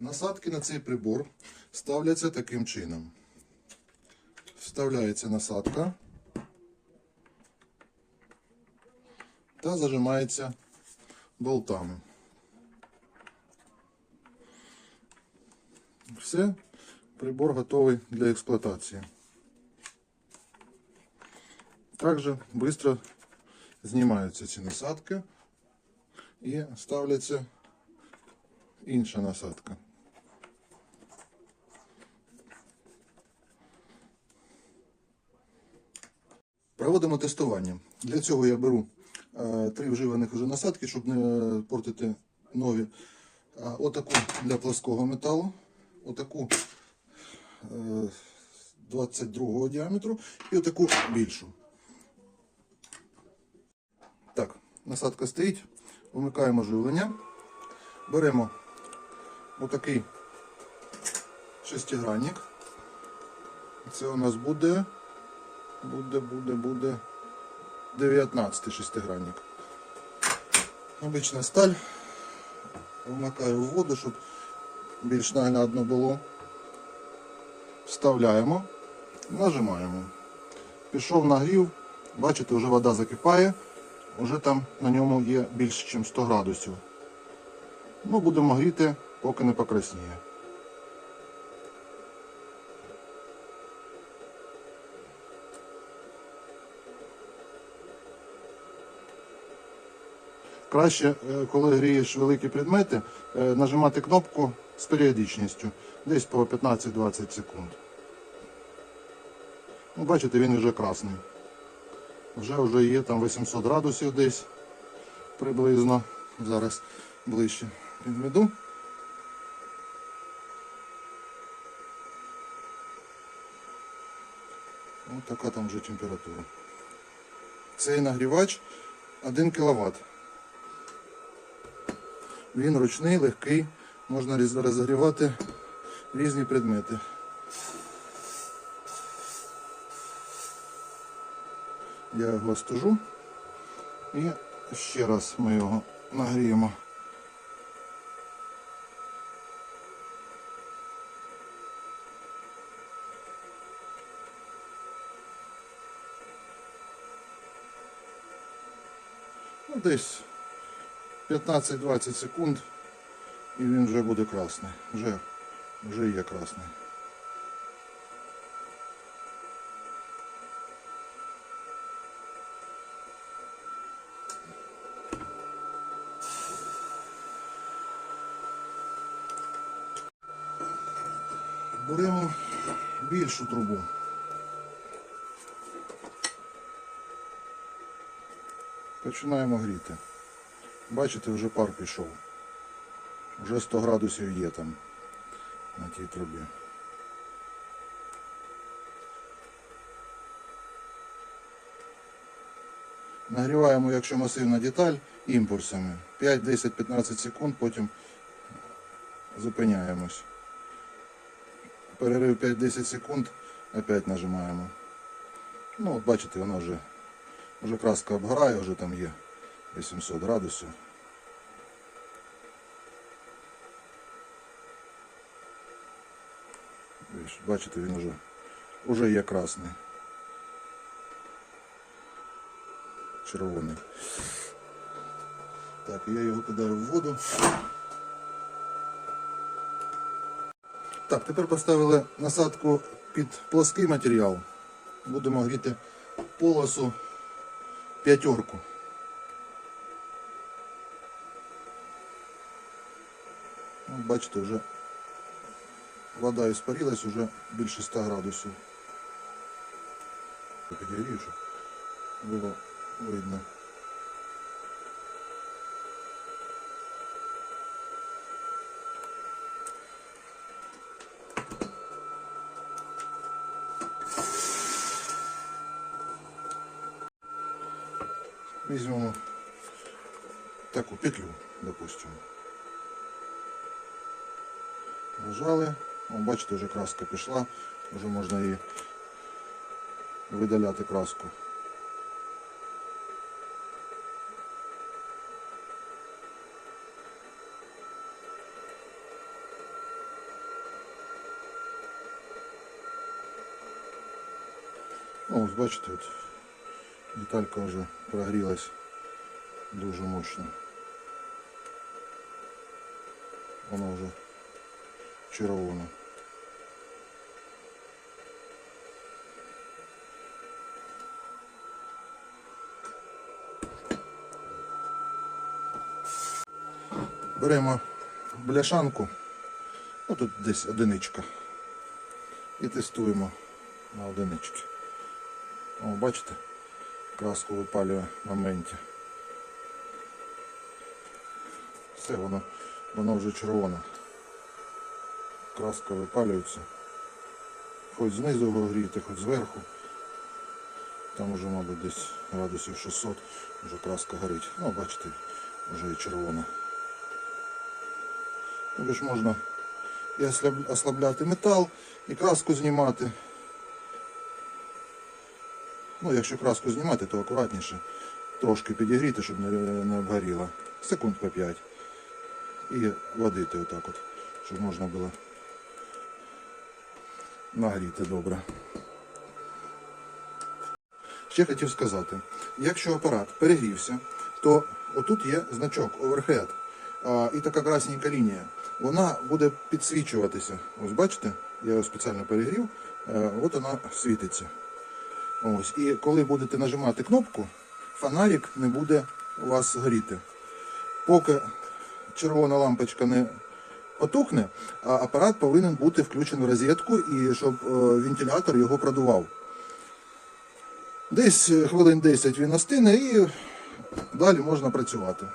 Насадки на цей прибор ставляться таким чином. Вставляється насадка та зажимається болтами. Все, прибор готовий для експлуатації. Також швидко знімаються ці насадки і ставляться інша насадка. Проводимо тестування. Для цього я беру е, три вживаних уже насадки, щоб не портити нові. Отаку для плоского металу, отаку е, 22 діаметру і отаку більшу. Так, насадка стоїть, вмикаємо живлення, беремо отакий шестигранник. Це у нас буде, буде, буде, буде 19 шестигранник. Обична сталь. Вмикаю в воду, щоб більш наглядно було. Вставляємо, нажимаємо. Пішов нагрів, бачите, вже вода закипає, вже там на ньому є більше, ніж 100 градусів. Ну, будемо гріти, поки не покрасніє. Краще, е, коли грієш великі предмети, е, нажимати кнопку з періодичністю, десь по 15-20 секунд. Ну, бачите, він вже красний. Вже вже є там 800 градусів десь приблизно. Зараз ближче підведу. Ось така там вже температура. Цей нагрівач 1 кВт. Він ручний, легкий, можна розігрівати різні предмети. Я його стужу і ще раз ми його нагріємо. Ну, десь 15-20 секунд і він вже буде красний. Вже, вже є красний. Беремо більшу трубу. Починаємо гріти. Бачите, вже пар пішов. Вже 100 градусів є там на тій трубі. Нагріваємо, якщо масивна деталь, імпульсами. 5, 10, 15 секунд, потім зупиняємось. Перерив 5-10 секунд, опять нажимаємо. Ну, от бачите, воно вже, вже краска обгорає, вже там є 800 градусів. Бачите, він вже, вже є красний. Червоний. Так, я його кидаю в воду. Так, тепер поставили насадку під плоский матеріал. Будемо гріти полосу п'ятерку. Бачите, вже вода іспарилась, вже більше 100 градусів. Підігрію, щоб було видно. Візьмемо таку петлю, допустимо. прижали. Вон, бачите, уже краска пішла, вже можна її видаляти краску. Ну, ось бачите, от деталька вже прогрілась дуже мощно. Вона вже червона. Беремо бляшанку, ну тут десь одиничка. І тестуємо на одинички. О, бачите, краску випалює в моменті. Все, воно, воно вже червоне. Краска випалюється. Хоч знизу гріти, хоч зверху. Там вже, мабуть, десь градусів 600 вже краска горить. Ну, бачите, вже і червона. Тобто ж можна і ослабляти метал, і краску знімати. Ну, якщо краску знімати, то акуратніше. Трошки підігріти, щоб не обгоріло. Секунд по 5. І водити отак от, щоб можна було нагріти добре. Ще хотів сказати, якщо апарат перегрівся, то отут є значок Overhead і така красненька лінія. Вона буде підсвічуватися. Ось бачите, я його спеціально перегрів, е, от вона світиться. Ось. І коли будете нажимати кнопку, фонарик не буде у вас горіти. Поки червона лампочка не потухне, а апарат повинен бути включений в розетку і щоб е, вентилятор його продував. Десь е, хвилин 10 він остине і далі можна працювати.